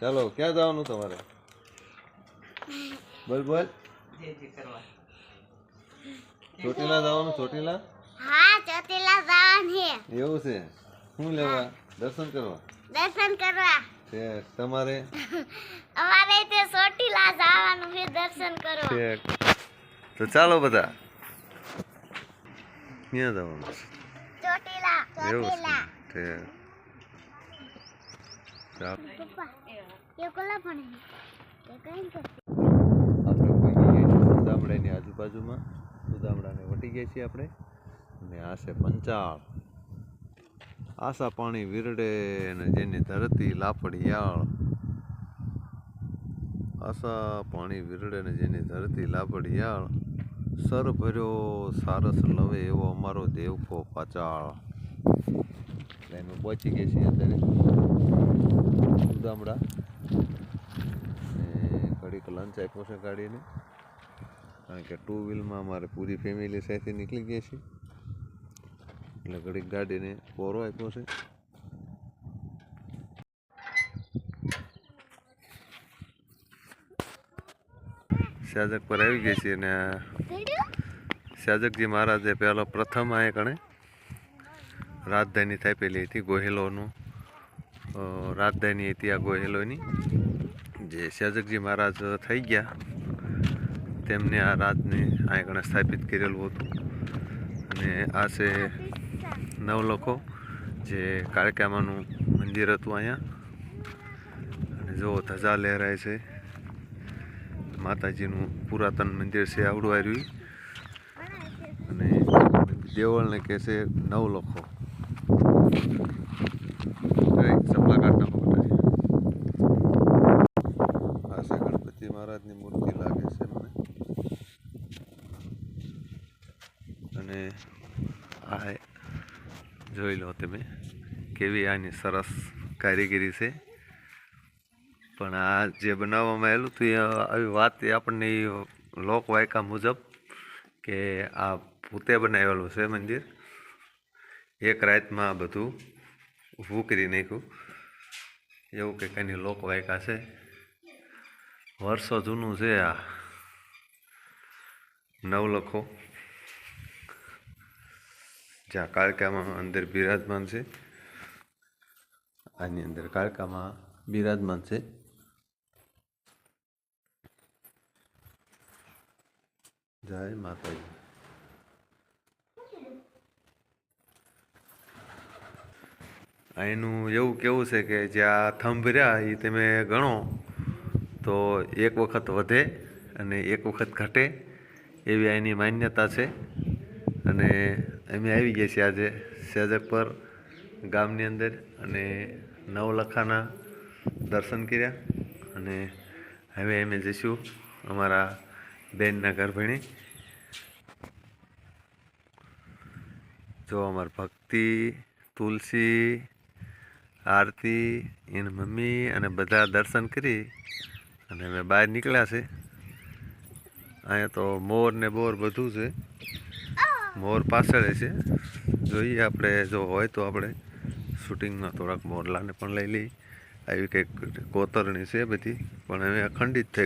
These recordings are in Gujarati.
ચાલો ક્યાં જવાનું તમારે? બોલ બોલ. ચોટીલા જવાનું ચોટીલા? હા ચોટીલા જવાનું. છે એવું છે. શું લેવા? દર્શન કરવા? દર્શન કરવા. છે તમારે? અમારે તે ચોટીલા જવાનું છે દર્શન કરવા. તો ચાલો બધા. ક્યાં જવાનું? ચોટીલા ચોટીલા. છે ઠીક ચાલો પપ્પા એ કોલા પણ એ કઈ કરતી આપણે પહોંચી ગયા છીએ સુદામડાની આજુબાજુમાં. સુદામડાને વટી ગયા છીએ આપણે. અને આ છે પંચાળ. આશા પાણી વિરડે અને જેની ધરતી લાપડિયાળ આશા પાણી વિરડે ને જેની ધરતી લાપડિયાળ સર ભર્યો સારસ લવે એવો અમારો દેવકો પાચાળ. અમે પહોંચી ગયા છીએ અત્યારે. ઉદામડા. ઘડીક લંચ આપ્યો છે ગાડીને. કારણ કે ટુ વ્હીલમાં અમારે પૂરી ફેમિલી સાથે નીકળી ગઈ છીએ. એટલે ઘડીક ગાડીને પોરો આપ્યો છે. સાજક પર આવી ગઈ છીએ અને શાજકજી મહારાજે પહેલો પ્રથમ આ કણે રાજધાની સ્થાપેલી હતી ગોહેલોનું. રાજધાની હતી આ ગોહેલોની. જે શાજકજી મહારાજ થઈ ગયા. તેમને આ રાજને આગળ સ્થાપિત કરેલું હતું. અને આ છે નવલખો, જે કાળકામાનું મંદિર હતું અહીંયા. અને જો ધજા લહેરાય છે. માતાજીનું પુરાતન મંદિર છે આવડું આવ્યું અને દેવળને કહે છે નવલખો. એક મહારાજની મૂર્તિ લાગે છે મને અને આ જોઈ લો તમે કેવી આની સરસ કારીગરી છે પણ આ જે બનાવવામાં આવેલું હતું એ આવી વાત એ આપણને લોકવાયકા મુજબ કે આ ભૂતે બનાવેલું છે મંદિર. એક રાતમાં આ બધું ઊભું નાખ્યું. એવું કંઈક એની લોકવાયકા છે. વર્ષો જૂનું છે આ નવલખો. જ્યાં કાળકામાં અંદર બિરાજમાન છે. આની અંદર કાળકામાં બિરાજમાન છે. જય માતાજી. એનું એવું કેવું છે કે જ્યાં થંભ રહ્યા એ તમે ગણો, તો એક વખત વધે અને એક વખત ઘટે એવી એની માન્યતા છે. અને અમે આવી ગયા છીએ આજે સેજક પર ગામની અંદર અને નવલખાના દર્શન કર્યા અને હવે અમે જઈશું અમારા બેનના ઘર ભણી. જો અમાર ભક્તિ, તુલસી આરતી, એની મમ્મી અને બધા દર્શન કરી અને અમે બહાર નીકળ્યા છે. અહીંયા તો મોર ને બોર બધું છે. મોર પાછળ છે. જોઈએ આપણે જો હોય તો આપણે શૂટિંગમાં થોડાક મોરલાને પણ લઈ લઈ. આવી કંઈક કોતરણી છે બધી, પણ હવે અખંડિત થઈ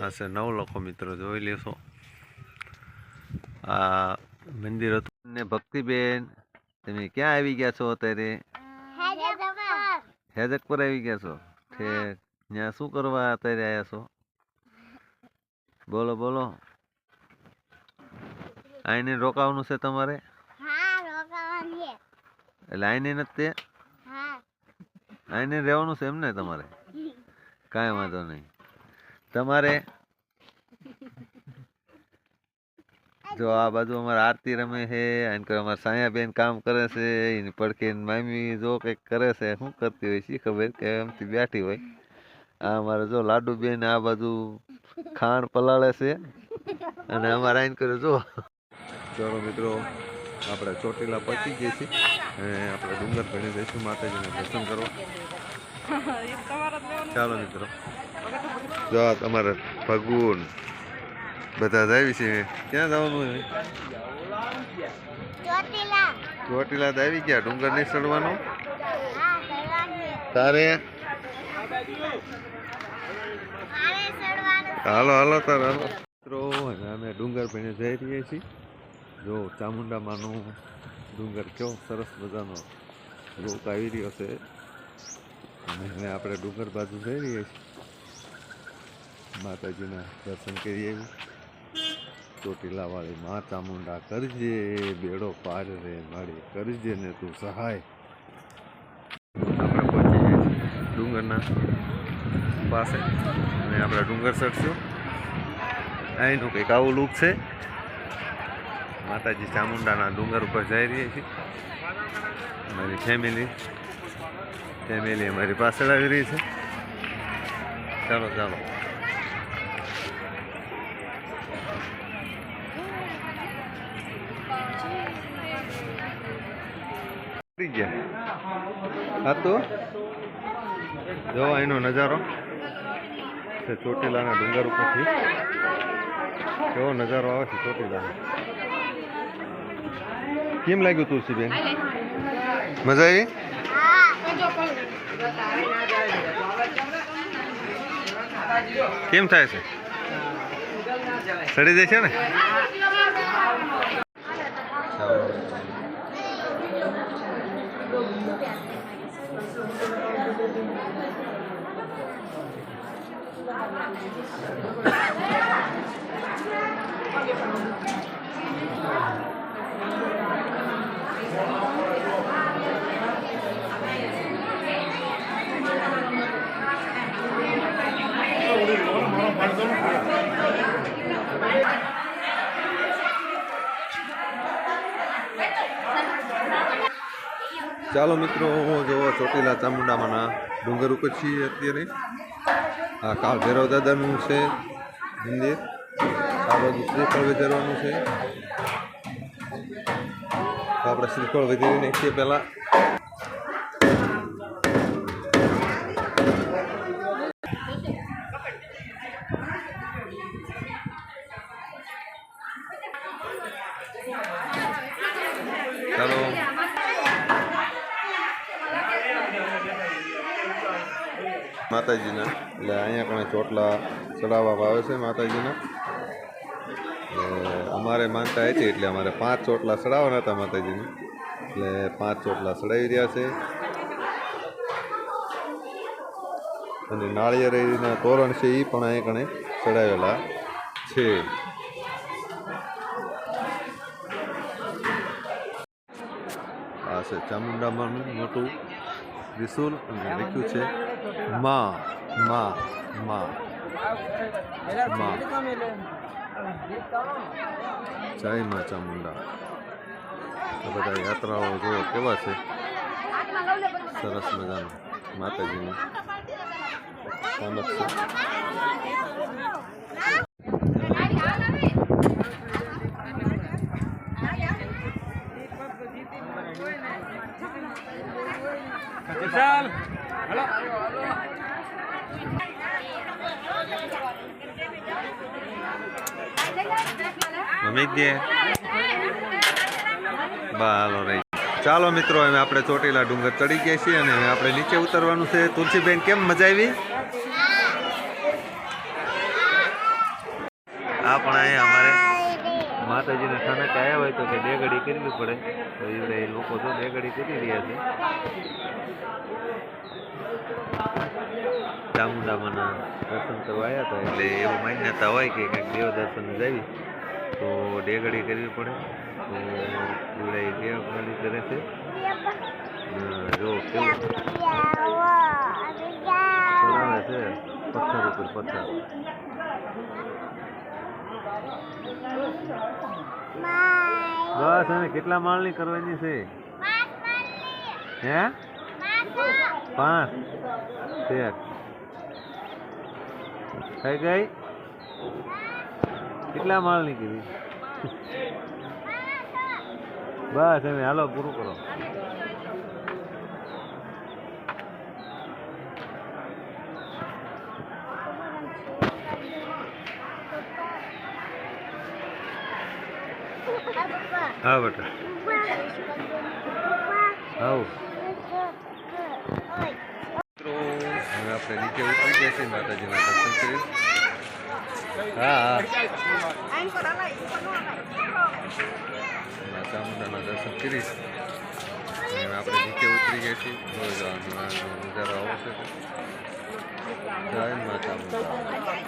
આ નવ લોકો મિત્રો, જોઈ લેશો. આ મંદિર હતું. ને ભક્તિબેન, તમે ક્યાં આવી ગયા છો અત્યારે? હેજક પર આવી ગયા છો? ઠેક ત્યાં શું કરવા અત્યારે આવ્યા છો? બોલો બોલો. આઈને રોકાવાનું છે તમારે? એટલે આઈને નથી તે? આઈને રહેવાનું છે એમ ને તમારે? કાંઈ વાંધો નહીં. તમારે જો આ બાજુ અમારે આરતી રમે છે અને કોઈ અમારે સાયાબેન કામ કરે છે એની પડખી મામી જો કંઈક કરે છે શું કરતી હોય શી ખબર કે એમથી બેઠી હોય. આ અમારે જો લાડુબેન આ બાજુ ખાંડ પલાળે છે અને અમારે આઈને કરે જો. ચાલો મિત્રો આપણે ચોટીલા પહોંચી ગયા છીએ અને આપણે ડુંગર ભણી જઈશું માતાજીને દર્શન કરવા. ચાલો મિત્રો. જો આ તમારે ભગવાન બધા જ આવી છે. ક્યાં જવાનું ચોટીલા. દાવી તો આવી ગયા. ડુંગર નહીં ચડવાનું? તારે? હાલો હાલો તાર હાલો. મિત્રો અમે ડુંગર ભાઈને જઈ રહ્યા છીએ. જો ચામુંડામાંનો ડુંગર કેવો સરસ મજાનો રોક આવી રહ્યો છે. અને હવે આપણે ડુંગર બાજુ જઈ રહ્યા છીએ. માતાજીના દર્શન કરીએ. ચોટીલાવાળી મા ચામુંડા કરજે, બેડો પાર રે મારી કરજે ને તું સહાય. આપણે પહોંચી ડુંગરના પાસે. અને આપણે ડુંગર ચડશું. અહીંનું કંઈક આવું લુક છે. માતાજી ચામુંડાના ડુંગર ઉપર જઈ રહીએ છીએ મારી ફેમિલી ફેમિલી અમારી પાછળ આવી રહી છે. ચાલો ચાલો. ઉતરી ગયા તો? જો એનો નજારો. છે ચોટીલાના ડુંગર ઉપરથી. કેવો નજારો આવે છે ચોટીલાનો. કેમ લાગ્યું તુલસીબેન? મજા આવી? કેમ થાય છે? સડી જાય છે ને? ચાલો ચાલો મિત્રો, હું જોવો ચોટીલા ચામુંડામાંના ડુંગર ઉપર છીએ અત્યારે. આ કાળ ભૈરવ દાદાનું છે મંદિર. આ બાજુ શ્રીફળ વધારવાનું છે. આપણે શ્રીફળ વધારી નાખીએ પહેલાં માતાજીના. એટલે અહીંયા કણે ચોટલા ચડાવવામાં આવે છે માતાજીના. અમારે માનતા હતી, એટલે અમારે પાંચ ચોટલા ચડાવવાના હતા માતાજીને. એટલે પાંચ ચોટલા ચડાવી રહ્યા છે. અને નાળિયેરીના તોરણ છે એ પણ અહીંયા કણે ચડાવેલા છે. આ છે ચામુંડામાં મોટું ત્રિશુલ અને લખ્યું છે. માં માં માં માં. જય માં ચામુંડા બધા યાત્રાઓ જો કેવા છે? સરસ મજાનું, માતાજીનું. છે વિશાલ હલો રહી ચાલો મિત્રો, હવે આપણે ચોટીલા ડુંગર ચડી ગયા છીએ અને આપણે નીચે ઉતરવાનું છે. તુલસીબેન, કેમ મજા આવી? આ પણ અહીંયા અમારે માતાજીને સ્થાનક આવ્યા હોય તો કે બે ઘડી કરવી પડે. તો એ લોકો તો બે ઘડી કરી રહ્યા છે. ચામુંડામાના દર્શન કરવા આવ્યા હતા એટલે એવું માન્યતા હોય કે કંઈક દેવ દર્શન જાવી તો ડેગડી કરવી પડે. તો એવડે દેવ ખાલી કરે છે? જો કેવું? છે પથ્થર ઉપર પથ્થર. બસ હવે કેટલા માળની કરવાની છે? હે? પાંચ તેર. થઈ ગઈ? કેટલા માળની કીધી? બસ એમ હાલો પૂરું કરો. હા બેટા. આવું. આપણે નીચે ઉતરી ગયા છીએ માતાજીના દર્શન કરી હા હા. મા દર્શન કરી. આપણે નીચે ઉતરી ગયા છીએ જોઈ જવાનું નજારો આવો છે. જય માતા ચામુંડા